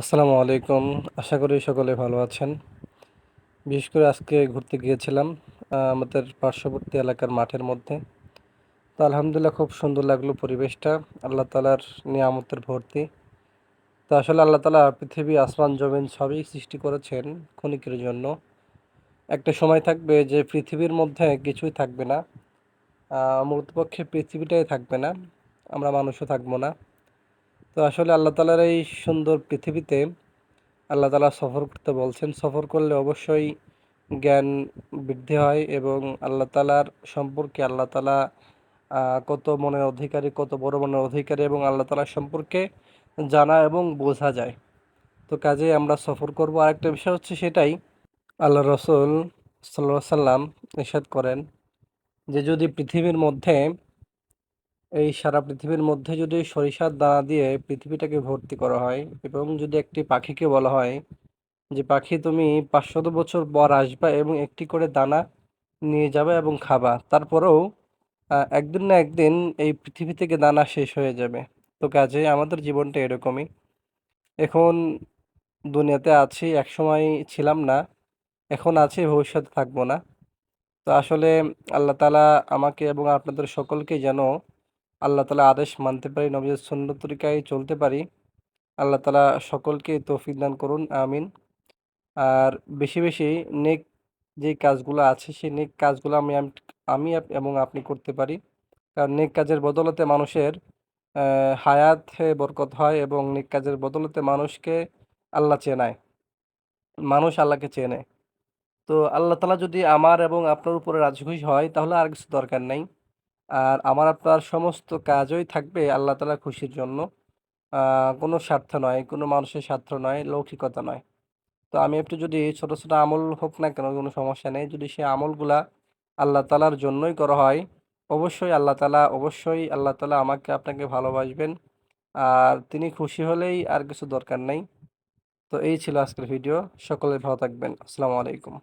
আসসালামু আলাইকুম। আশা করি সকলে ভালো আছেন। বিশেষ করে আজকে ঘুরতে গিয়েছিলাম আমাদের পার্শ্ববর্তী এলাকার মাঠের মধ্যে। তো আলহামদুলিল্লাহ খুব সুন্দর লাগল পরিবেশটা, আল্লাহ তালার নিয়ামতের ভর্তি। তো আসলে আল্লাহ তালা পৃথিবী আসমান, জমিন সবই সৃষ্টি করেছেন ক্ষণিকের জন্য। একটা সময় থাকবে যে পৃথিবীর মধ্যে কিছুই থাকবে না মূলপক্ষে পৃথিবীটাই থাকবে না, আমরা মানুষও থাকব না। তো আসলে আল্লাহ তালার এই সুন্দর পৃথিবীতে আল্লাহ তালা সফর করতে বলছেন। সফর করলে অবশ্যই জ্ঞান বৃদ্ধি হয় এবং আল্লাহ তালার সম্পর্কে আল্লাহ তালা কত মনের অধিকারী, কত বড় মনের অধিকারী এবং আল্লাহ তালার সম্পর্কে জানা এবং বোঝা যায়। তো কাজে আমরা সফর করব। আরেকটা বিষয় হচ্ছে সেটাই আল্লাহ রসুল সাল্লাহ সাল্লাম নিষেধ করেন যে যদি পৃথিবীর মধ্যে এই সারা পৃথিবীর মধ্যে যদি সরিষার দানা দিয়ে পৃথিবীটাকে ভর্তি করা হয় এবং যদি একটি পাখিকে বলা হয় যে, পাখি, তুমি পাঁচশত বছর পর আসবা এবং একটি করে দানা নিয়ে যাবে এবং খাবা। তারপরেও একদিন না একদিন এই পৃথিবী থেকে দানা শেষ হয়ে যাবে। তো কাজে আমাদের জীবনটা এরকমই। এখন দুনিয়াতে আছি, একসময় ছিলাম না, এখন আছি, ভবিষ্যতে থাকব না। তো আসলে আল্লাহ তালা আমাকে এবং আপনাদের সকলকে যেন আল্লাহ তালা আদেশ মানতে পারি, নবীর সুন্নত তরিকায় চলতে পারি। আল্লাহ তালা সকলকে তৌফিক দান করুন, আমিন। আর বেশি বেশি নেক যে কাজগুলো আছে, সেই নেক কাজগুলো আমি আমি এবং আপনি করতে পারি। কারণ নেক কাজের বদলতে মানুষের হায়াতে বরকত হয় এবং নেক কাজের বদলতে মানুষকে আল্লাহ চেনায়। মানুষ আল্লাহকে চেনে। তো আল্লাহ তালা যদি আমার এবং আপনার উপরে রাজি খুশি হয়, তাহলে আর কিছু দরকার নেই। আর আমার আপনার সমস্ত কাজই থাকবে আল্লাহ তালা খুশির জন্য। কোনো স্বার্থ নয়, কোনো মানুষের স্বার্থ নয়, লৌকিকতা নয়। তো আমি একটু যদি ছোট ছোট আমল হোক না কেন, কোনো সমস্যা নেই। যদি সেই আমলগুলা আল্লাহ তালার জন্যই করা হয়, অবশ্যই আল্লাহ তালা অবশ্যই আল্লাহ তালা আমাকে আপনাকে ভালোবাসবেন। আর তিনি খুশি হলেই আর কিছু দরকার নেই। তো এই ছিল আজকের ভিডিও। সকলে ভালো থাকবেন। আসসালামু আলাইকুম।